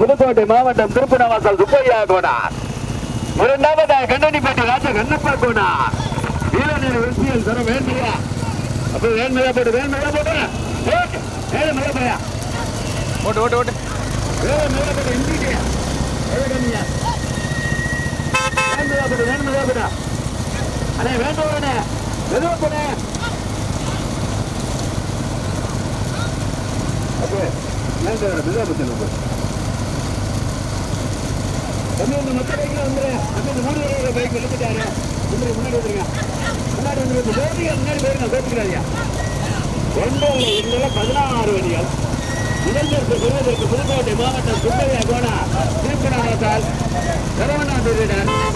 புதுக்கோட்டை மாவட்டம் திருப்பணவாசல் சுப்பையா கோனார். இரண்டாவதா கண்ணனிப்பட்டி ராஜா கண்ணப்பா கோனார். வீரநீர் வெற்றியில் தர வேண்டியா அப்ப வேண்மையா போட்டு வேண்மையா போட்டு வேற மேல போயா ஓட்டு ஓட்டு ஓட்டு. வேற மேல போட்டு இந்தியா வேண்மையா போட்டு வேண்மையா போட்டா அண்ணே வேண்டுவனே மெதுவா போனே அப்போ வேண்டாம் மெதுவா போட்டு தம்பி இந்த மொத்த பைக்கில் வந்துரு அந்த இந்த மூணு வரையில பைக் எழுப்பிட்டாரு முன்னாடி முன்னாடி வந்துருங்க. முன்னாடி வந்து போட்டிங்க முன்னாடி போயிருங்க கோப்பிக்கிறாரியா ஒன்பதுல இருந்துல பதினாறு வழிகள் முதல்வருக்கு பெறுவதற்கு புதுக்கோட்டை மாவட்டம் சுப்பையா கோணா திருப்பணாவத்தால் சரவணாதுடன் இரண்டாவதாக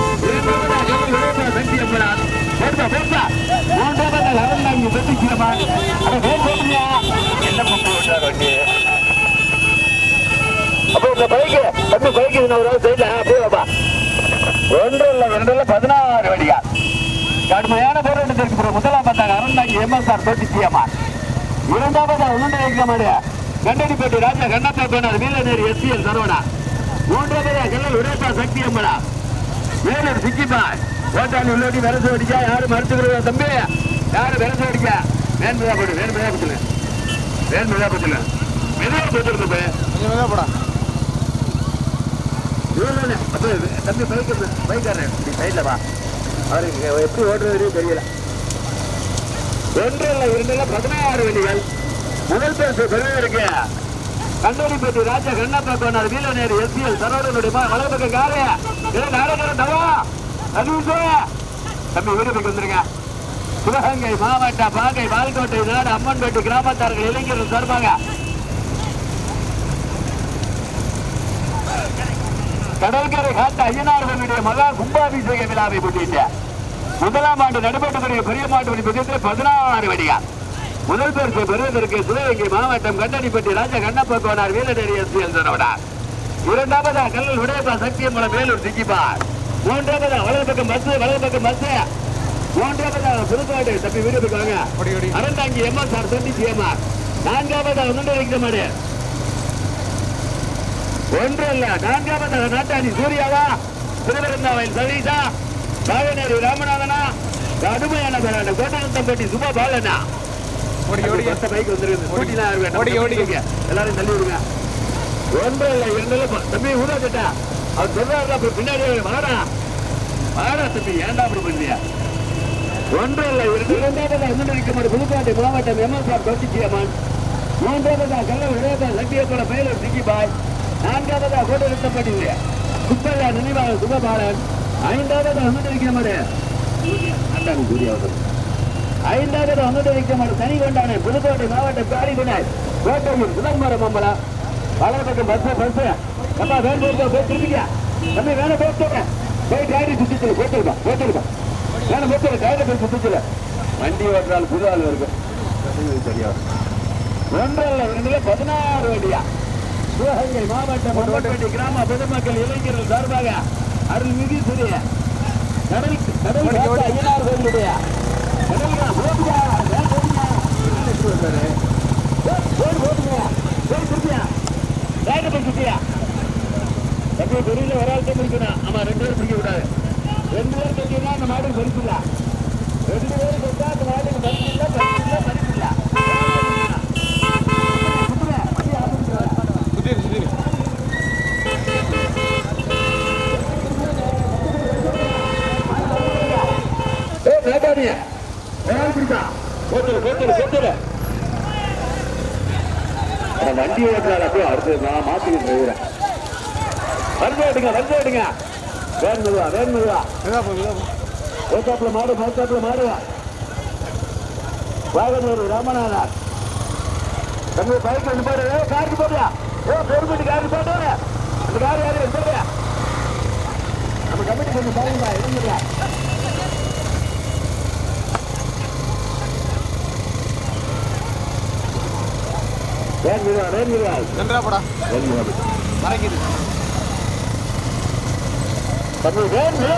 அந்த பைக்கு. தம்பி பைக்கு ஒரு சைட்ல. அப்படியே வாப்பா. ஒன்று இல்ல ரெண்டு இல்ல பதினாறு வழியா. கடுமையான போராட்டத்திற்கு பிறகு முதலாம் பார்த்தாங்க அருண்டாங்கி எம்எஸ்ஆர் தோட்டி சிஎம்ஆர் இரண்டாவது உளுந்து வைக்க மாட்டேன் கண்டடிப்பேட்டை ராஜா கண்ணப்பா பேனர் வீரநேரி எஸ்பிஎல் சரவணா. மூன்றாவது கல்லல் உடைப்பா சக்தி அம்மனா. வேலூர் சிக்கிப்பா. ஓட்டாளி உள்ளோட்டி விரசு அடிக்கா யாரு மறுத்துக்கிறதா தம்பி? யாரு விரசு அடிக்க? வேணுமெதா போடு வேணுமெதா பத்துல வேணுமெதா பத்துல மெதுவா போட்டுருக்கு போய் மெதுவா போடா. இவ்வளவுதானே? அப்ப தம்பி பைக் பைக்காரன் இப்படி சைட்ல வா. அவருக்கு எப்படி ஓட்டுறது தெரியல. ஒன்று இல்ல இரண்டு இல்ல பதினாறு வண்டிகள். முதல் பரிசு பெறுவதற்கு கண்டோடிப்பட்டி ராஜா கண்ணப்பா கோனார் வீரநேர் எஸ்பிஎல் சரோடனுடைய வலது பக்கம் காரு. ஏ நாடகம் தவா. அது தம்பி வீடு பக்கம் வந்துருங்க. சிவகங்கை மாவட்ட பாகை பால்கோட்டை நாடு அம்மன்பேட்டை கிராமத்தார்கள் இளைஞர்கள் சார்பாக கடற்கரை காத்த ஐயனார்களுடைய மகா கும்பாபிஷேக விழாவை முன்னிட்டு முதலாம் ஆண்டு நடைபெற்ற பெரிய மாட்டு வழி பக்கத்தில் பதினாறு வடியா. முதல் பரிசு பெறுவதற்கு சிவகங்கை மாவட்டம் கண்டடிப்பட்டி ராஜா கண்ணப்ப கோனார் வீரநேரி எஸ் எல் சரவணார் இரண்டாவதா கல்லல் விடையப்பா சத்தியமலம் வேலூர் சிக்கிப்பார். மூன்றாவதா வலது பக்கம் பஸ் வலது பக்கம் பஸ். மூன்றாவதா புதுக்கோட்டை தப்பி வீடு போய்க்காங்க அறந்தாங்கி எம்எஸ்ஆர் தொண்டி சிஎம்ஆர் நான்காவதா வைக்க மாட்டேன் ஒன்று இல்ல நான்காவது நாட்டாணி சூர்யாவா திருவிருந்தாவையில் சதீஷா பாகநேரி ராமநாதனா கடுமையான பேரான கோட்டநத்தம்பட்டி சுபா பாலனா. பைக். இருக்கு. எல்லாரும் தள்ளி விடுங்க. ஒன்று இல்ல இரண்டு தம்பி ஊதா கிட்டா. அவர் சொல்றாரு பின்னாடி வாடா. வாடா தம்பி ஏன்டா அப்படி பண்ணியா ஒன்று இல்ல இரண்டு இரண்டாவது அண்ணன் புதுக்கோட்டை மாவட்டம் எம்எஸ்ஆர் தொட்டிச்சியம்மன் மூன்றாவதா கல்ல விளையாட்ட சத்தியப்பட பயிலர் சிக்கிபாய் நான்காவது கோட்டை நிறுத்தப்பட்டி குப்பையா நினைவாக சுபபாலன் ஐந்தாவது அனுமதிக்க மாட்டேன் சூர்யாவதன் ஐந்தாவது அனுமதிக்க மாட்டேன் தனி கொண்டானே புதுக்கோட்டை மாவட்டம் காரிகுணாய் கோட்டையில் சிதம்பரம் அம்பலம் வலது பக்கம் பஸ் பஸ். நம்ம வேன் போட்டு போய் திரும்பிக்க. தம்பி வேணும் போட்டுங்க போய் காரி சுத்திச்சு போட்டுருப்பா போட்டுருப்பா வேணும் போட்டு காரி போய் சுத்திச்சுல வண்டி ஓட்டுறாள் புது ஆள் இருக்கு சரியா ஒன்றரை ரெண்டுல பதினாறு வண்டியா? சிவகங்கை மாவட்டம் மொட்டப்பட்டி கிராம பொதுமக்கள் இளைஞர்கள் சார்பாக அருள்மிகு சிறிய கடல் கடல் ஐயனார் கோயிலுடைய போடுங்க. என்ன எடுத்து வந்தாரு? ஏய், போடு, போடுங்க. போய் சுத்தியா. ரைட்டு போய் சுத்தியா. தம்பி, பெரியல ஒரு ஆள் தான் பிடிக்கணும். ஆமா, ரெண்டு பேரும் பிடிக்க கூடாது. ரெண்டு பேர் கட்டினா அந்த மாடு பரிசு இல்ல. ரெண்டு பேர் கட்டா அந்த மாட்டுக்கு பரிசு இல்ல, பரிசு இல்ல, பரிசு இல்ல. சுத்துங்க, வண்டி ஆரம்பிச்சுங்க. சுத்திரு சுத்திரு ஏய், வேட்டாடி. வேலை பிடிச்சா. போட்டுரு, போட்டுரு, போட்டுரு. அட, வண்டி ஓட்டுறாள் அப்படியே அடுத்து நான் மாத்திக்கிட்டு இருக்கிறேன் வந்து எடுங்க வந்து எடுங்க வேன் மெதுவா வேன் மெதுவா மெதுவா போ மெதுவா போ மோத்தாப்புல மாடு மோத்தாப்புல மாடு வாகனூர் ராமநாதா தம்பி பைக் ஏ காருக்கு போடுயா ஏ பெருமிட்டு காருக்கு போட்டு அந்த கார் யாரு சொல்றியா நம்ம கமிட்டி கொஞ்சம் பாருங்க இருந்துடா வேன் மெதுவா வேன் மெதுவா நன்றா போடா வேன் மெதுவா மறைக்குது. தம்பி வேன் மெதுவா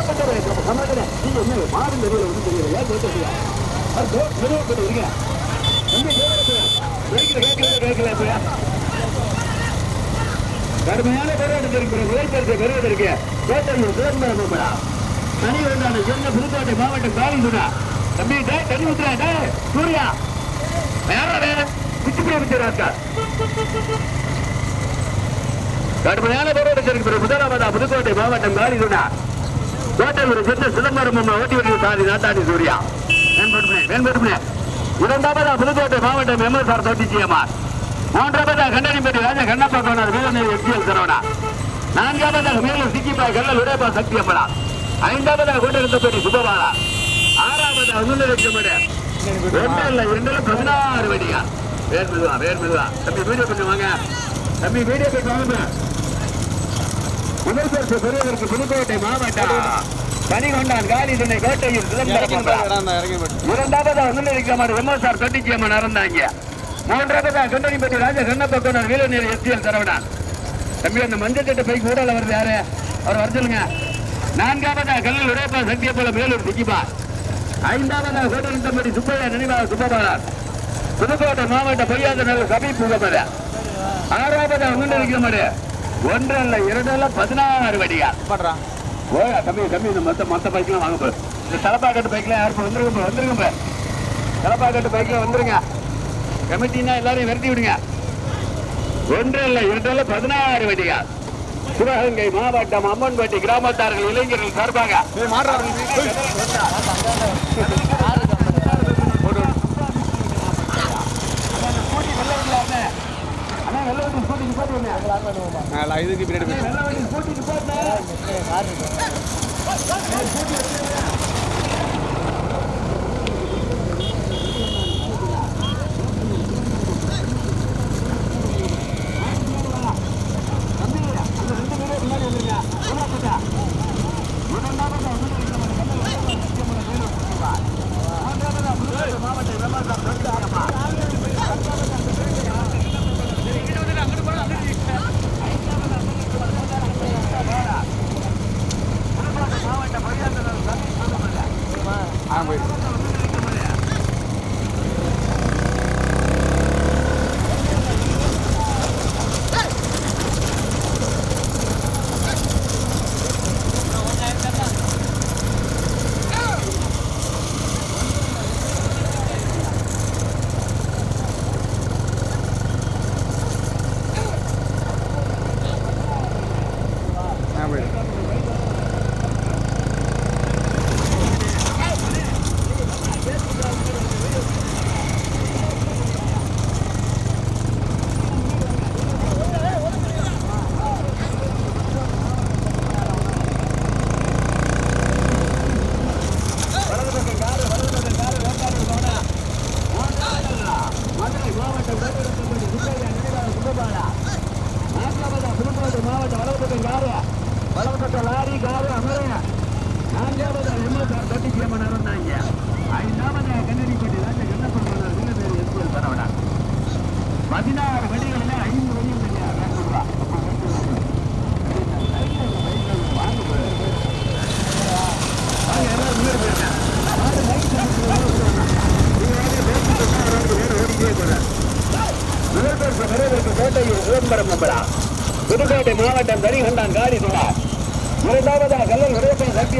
நம்ம சமாளிக்கிறேன் நீங்க என்ன மாடு மெதுவில் ஒன்றும் தெரியல ஏன் கேட்கறியா அது போ மெதுவா போட்டு இருங்க தம்பி கேட்கல கேட்கல கேட்கல போயா கடுமையான போராட்டத்திற்கு சிதம்பரம் அம்மனா. தனி வேண்டான சொன்ன புதுக்கோட்டை மாவட்டம் காலிசுடா தம்பி டே தனி ஊத்துறா டே சூர்யா கடுமையான போராட்டத்திற்கு பிறகு முதலாவதா புதுக்கோட்டை மாவட்டம் காலிசுடா கோட்டையூர் சொன்ன சிதம்பரம் ஓட்டி வருகிற சாதி நாட்டாடி சூர்யா. வேண்படுமே இரண்டாவதா புதுக்கோட்டை மாவட்டம் எம்எஸ்ஆர் தொட்டிச்சியம்மார் மூன்றாவதா கண்டனிப்பட்டி ராஜா கண்ணப்பா கோனார் வீரநேரி எஸ்பிஎல் சரவணா. நான்காவதாக மேலும் சிக்கிப்பா கல்லல் உடையப்பா சக்தி அம்மனா ஐந்தாவதாக கூட்டத்தப்பட்டி சுபபாலா ஆறாவதாக முன்னிலைக்கமடு லட்சம் இல்லை இரண்டுல பதினாறு வடியா வேர் மெதுவா வேர் மெதுவா தம்பி வீடியோ கொஞ்சம் வாங்க. தம்பி வீடியோ போய் வாங்க. முதல் பரிசு பெறுவதற்கு புதுக்கோட்டை மாவட்டம் பனிகொண்டான் கோட்டையில் இடம் இறங்கி போய் இரண்டாவதா முன்னிலைக்கமாறு எம்எஸ்ஆர் தொட்டிச்சியம்மன் நடந்தாங்க மூன்றாவதா கண்டனிப்பட்டி ராஜா கண்ணப்ப கோனர் வீரநீர் எஸ்டிஎல் சரவணன் தம்பி அந்த மஞ்சள் சட்டை பைக் கூட வருது யாரு? அவர் வர சொல்லுங்க நான்காவதா கல்லில் உடையப்பா சத்திய போல மேலூர் சிக்கிப்பா ஐந்தாவதா ஹோட்டல் தம்படி சுப்பையா நினைவாக சுப்பபாலர். புதுக்கோட்டை மாவட்ட பொய்யாத நல்ல சபை புகமத ஆறாவதா உண்டு இருக்கிற மாதிரி? ஒன்று அல்ல இரண்டு அல்ல பதினாறு வடியா ஓயா தம்பி தம்பி இந்த மொத்த மொத்த பைக்லாம் வாங்க போய் இந்த தலப்பாக்கட்டு பைக்லாம் யாரும் வந்துருங்க வந்துருங்க போய் தலப்பாக்கட்டு பைக்ல வந்துருங்க. கமிட்டினா எல்லாரையும் விரட்டி விடுங்க. ஒன்று இல்லை இரண்டு பதினாறு வண்டியா சிவகங்கை மாவட்டம் அம்மன்பட்டி கிராமத்தார்கள் இளைஞர்கள் சார்பாக ஏய் மாடுறா ஏய். அண்ணா வெள்ள வண்டி ஸ்கூட்டிக்கு போட்டு நான் இதுக்கு பின்னாடி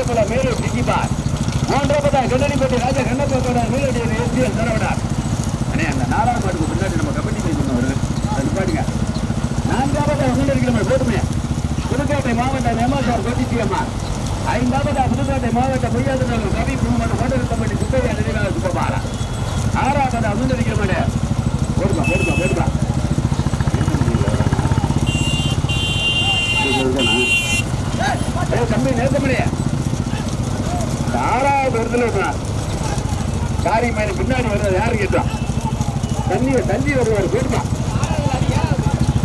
போல சத்தியமல மேலூர் சிக்கிபார் மூன்றாவதா கண்ணடிப்பட்டி ராஜா கண்ணப்போட நீலடி எஸ்பிஎல் சரவணார். அண்ணே அந்த நாலாவது பாட்டுக்கு முன்னாடி நம்ம கமிட்டி பேசணும் வருது. அது பாட்டுங்க நான்காவதாக முன்னெடுக்கிற போட்டுமே புதுக்கோட்டை மாவட்டம் எம்எஸ்ஆர் கோட்டிச்சியம்மா ஐந்தாவதா புதுக்கோட்டை மாவட்ட பொய்யாதுநகர் கவி பூமன் கோட்டரத்தம்பட்டி குப்பையா நினைவாக சுப்பபாலா. ஆறாவதா முன்னெடுக்கிற மாதிரி போடுமா போடுமா போடுமா கம்பி நேர்த்த முடியாது ஆறாவது இடத்துல இருக்கணும் காரி மாதிரி பின்னாடி வர்றது யாரு கேட்டான் தண்ணி தண்ணி வருவார் போடுமா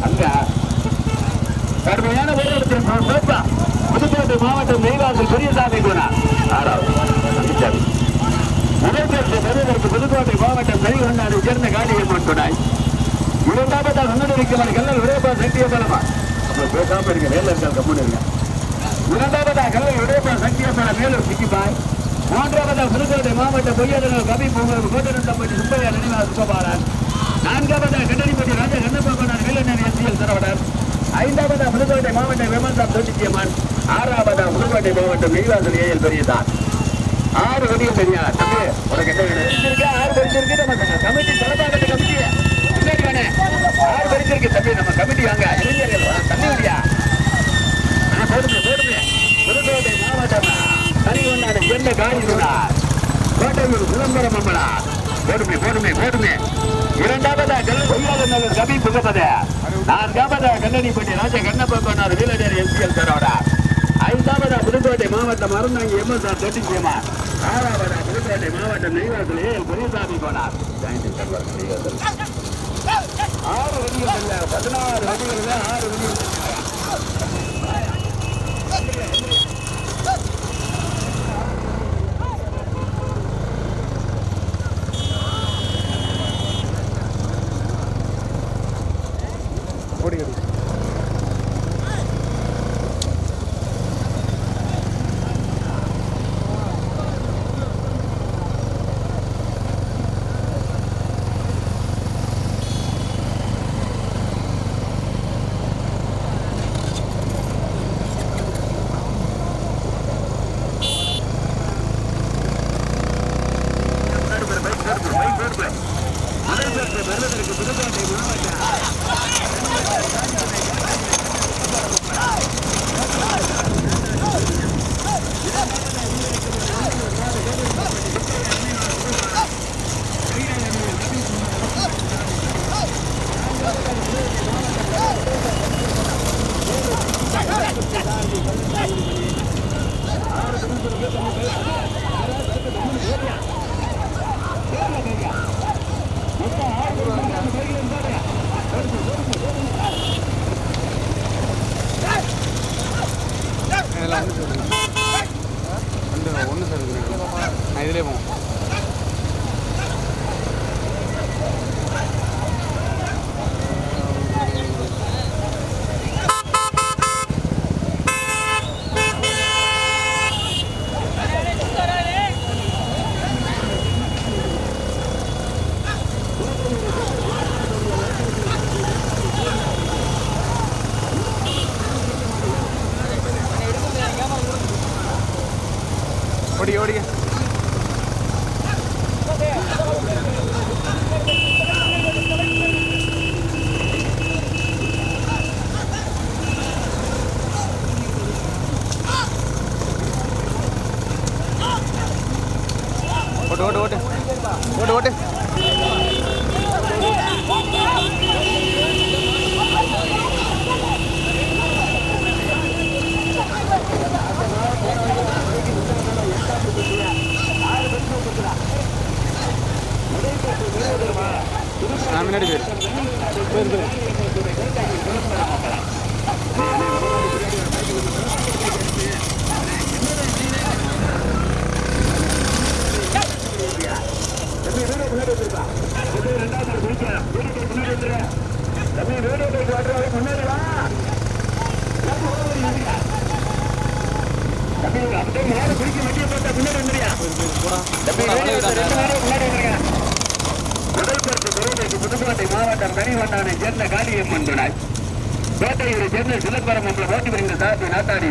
அங்க. கடுமையான ஒரு சோப்பா புதுக்கோட்டை மாவட்டம் நெய்வாசல் பெரியசாமி குணா ஆறாவது முதல்வருக்கு பெறுவதற்கு புதுக்கோட்டை மாவட்டம் கரிகொண்டாரை சேர்ந்த காளியம்மன் துணை இரண்டாவதாக முன்னாடி வைக்கிறவன் கல்லல் உடையப்பா சக்திய பலமா அப்ப பேசாம இருக்க வேலை இருக்கால் கம்முன்னு இருங்க. இரண்டாவதா கல்லல் உடையப்பா சக்திய பல மேலூர் சிக்கிபாய் மூன்றாவதா புதுக்கோட்டை மாவட்ட பொய்யாளர் கவி பூங்கர் கோட்டரத்தம்பட்டி சுப்பையா நினைவாக சுப்பபாலன் நான்காவதா கண்டனிப்பட்டி ராஜா கண்ணப்பகோனார் வேலுநர் எஸ்பிஎல் சரவணர் ஐந்தாவதா புதுக்கோட்டை மாவட்ட விமன்சாம் தோட்டிச்சியம்மன் ஆறாவதா புதுக்கோட்டை மாவட்டம் நெய்வாசல் ஏஎல் பெரியதான் ஆறு வடியும் தெரியா? தம்பி உனக்கு என்ன வேணும்? ஆறு படிச்சிருக்கு நம்ம கமிட்டி தலைப்பாக்கட்டு கமிட்டி ஆறு படிச்சிருக்கு தம்பி நம்ம கமிட்டி வாங்க இளைஞர்கள் வா, தண்ணி விடியா போடுமே போடுமே புதுக்கோட்டை மாவட்டம் கோட்டை சேர்ந்த காரிசுடா கோட்டையூர் விளம்பரம் அம்மலா போடுமே போடுமே போடுமே. இரண்டாவதா கல்ல பொய்யாத நகர் கபி புகப்பத நான்காவதா கல்லடிப்பட்டி ராஜ கண்ணப்பனார் வீரர் எஸ்பிஎல் தரோடா ஐந்தாவதா புதுக்கோட்டை மாவட்டம் அருந்தாங்கி எம்எஸ்ஆர் தொட்டி சேமா ஆறாவதா புதுக்கோட்டை மாவட்டம் நெய்வாசல் ஏஎல் பெரியசாமி போனார் ஆறு வண்டிகள் பதினாறு வண்டிகள் ஆறு வண்டிகள் எல்லாம். ஒன்று சார் நான் இதிலே போவோம். ஓட்டு ஓட்டு நான் முன்னாடி போயிரு தம்பி வீடு முன்னாடி வந்துருப்பா இது ரெண்டாவது நாள் குளிக்கலாம் வீட்டுக்கு முன்னாடி வந்துரு தம்பி வீடு போயிட்டு வாட்டுறாரு முன்னாடி வா தம்பி ஓடி வந்துருக்கா. தம்பி அப்படியே நேரம் குளிக்க மட்டிய போட்டா முன்னாடி வந்துறியா தம்பி வீடு வந்து ரெண்டு நேரம் முன்னாடி வந்துருங்க முதல் பரிசு பெறுவதற்கு புதுக்கோட்டை மாவட்டம் கனிவட்டானை சேர்ந்த காளியம்மன் துணை கோட்டையூரை சேர்ந்த சிலம்பரம் என்ற ஓட்டி வருகிற சார்பு நாட்டாடி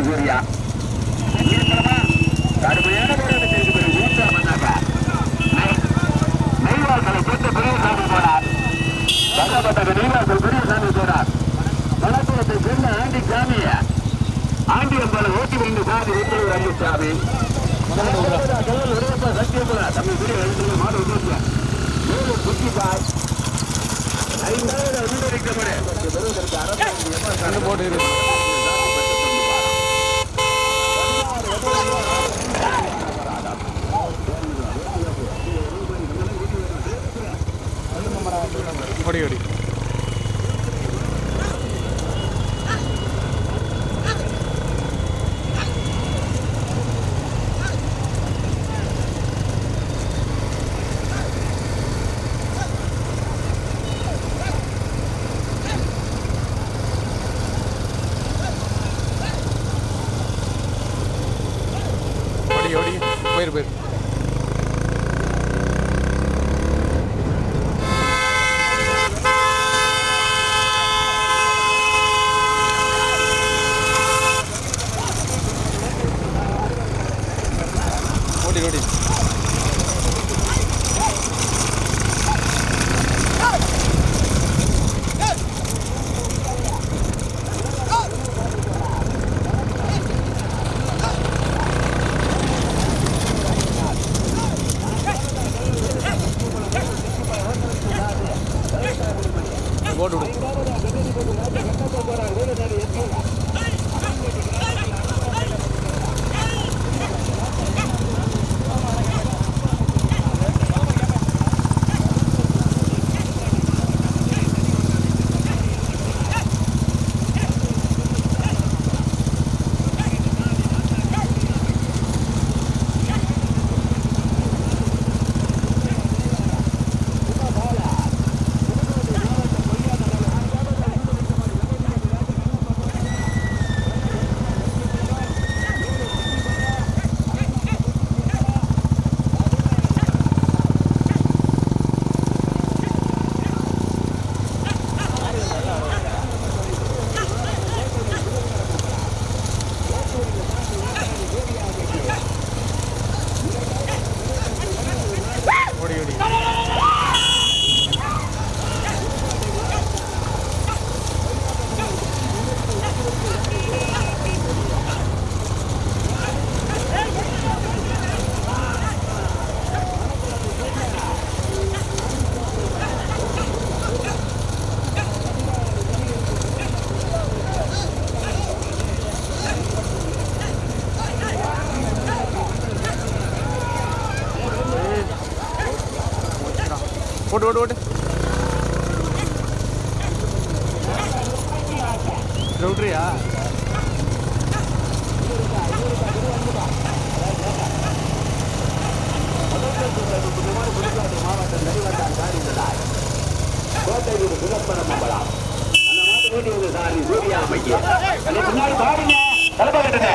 நீளமா கடுமையான போராட்டத்திற்கு பிறகு மூன்றாம் வந்தாங்க. நெய்வாசலை சேர்ந்த பெரியசாமி போனார். தங்கப்பட்டது நெய்வாசல் பெரியசாமி போனார். மலப்புறத்தை சேர்ந்த ஆண்டி சாமிய ஆண்டி அம்பாளை ஓட்டி வருகிற சார்பு உத்தரவு ரங்கசாமி சத்தியபுரா தம்பி பெரிய எழுத்துல மாடு விட்டு ஏழு குட்டி பாய் ஐந்தாயிரம் வீடரிக்கப்படு போட்டு இரு. ನೋಡಿ ஓட்டு ஓட்டு ஓட்டு விட்றியா பரம்பலாம் அந்த மாட்டு ஓட்டி வந்து சார் நீ சூர்யா அம்மைக்கு அதுக்கு முன்னாடி பாருங்க தலைப்பா கட்டுங்க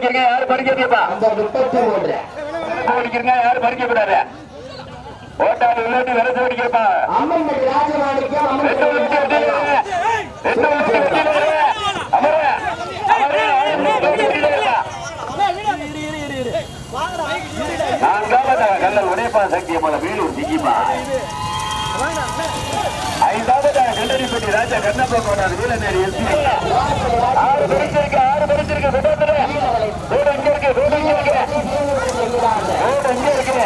மறுல மருந்து அடிக்கிறீங்க யாரு பறிக்கிறீங்கப்பா அடிக்கிறீங்க யாரு பறிக்க கூடாது ஓட்டாளி விளையாட்டு விரசு அடிக்கிறப்பா. ரெண்டு விட்டு விட்டு கல்லல் உடையப்பா வேலூர் திங்கிப்பா ஐந்தாவதாக கண்டறிப்பட்டி ராஜா கண்ணப்பா கோட்டார் வீரநேரி எஸ்பி ஆறு பிரிச்சிருக்கு ஆறு பிரிச்சிருக்கு விபத்துல. ரோடு எங்க இருக்கு ரோடு எங்க இருக்கு. ரோடு எங்க இருக்கு.